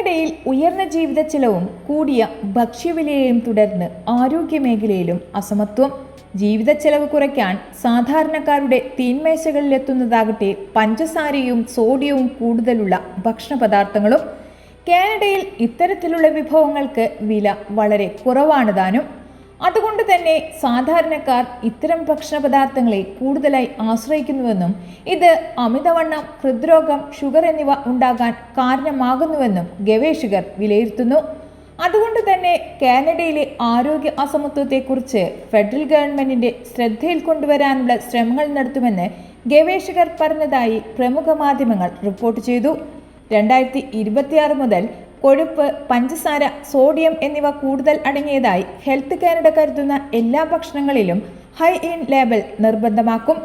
കാനഡയിൽ ഉയർന്ന ജീവിത ചെലവും കൂടിയ ഭക്ഷ്യവിലയെയും തുടർന്ന് ആരോഗ്യമേഖലയിലും അസമത്വം. ജീവിത ചെലവ് കുറയ്ക്കാൻ സാധാരണക്കാരുടെ തീന്മേശകളിലെത്തുന്നതാകട്ടെ പഞ്ചസാരയും സോഡിയവും കൂടുതലുള്ള ഭക്ഷണ പദാർത്ഥങ്ങളും കാനഡയിൽ ഇത്തരത്തിലുള്ള വിഭവങ്ങൾക്ക് വില വളരെ കുറവാണ് താനും. അതുകൊണ്ട് തന്നെ സാധാരണക്കാർ ഇത്തരം ഭക്ഷണ പദാർത്ഥങ്ങളെ കൂടുതലായി ആശ്രയിക്കുന്നുവെന്നും ഇത് അമിതവണ്ണം ഹൃദ്രോഗം ഷുഗർ എന്നിവ ഉണ്ടാകാൻ കാരണമാകുന്നുവെന്നും ഗവേഷകർ വിലയിരുത്തുന്നു. അതുകൊണ്ട് തന്നെ കാനഡയിലെ ആരോഗ്യ അസമത്വത്തെക്കുറിച്ച് ഫെഡറൽ ഗവൺമെന്റിന്റെ ശ്രദ്ധയിൽ കൊണ്ടുവരാനുള്ള ശ്രമങ്ങൾ നടത്തുമെന്ന് ഗവേഷകർ പറഞ്ഞതായി പ്രമുഖ മാധ്യമങ്ങൾ റിപ്പോർട്ട് ചെയ്തു. രണ്ടായിരത്തി ഇരുപത്തിയാറ് മുതൽ കൊഴുപ്പ് പഞ്ചസാര സോഡിയം എന്നിവ കൂടുതൽ അടങ്ങിയതായി ഹെൽത്ത് കാനഡ കരുതുന്ന എല്ലാ ഭക്ഷണങ്ങളിലും ഹൈ ഇൻ ലേബൽ നിർബന്ധമാക്കും.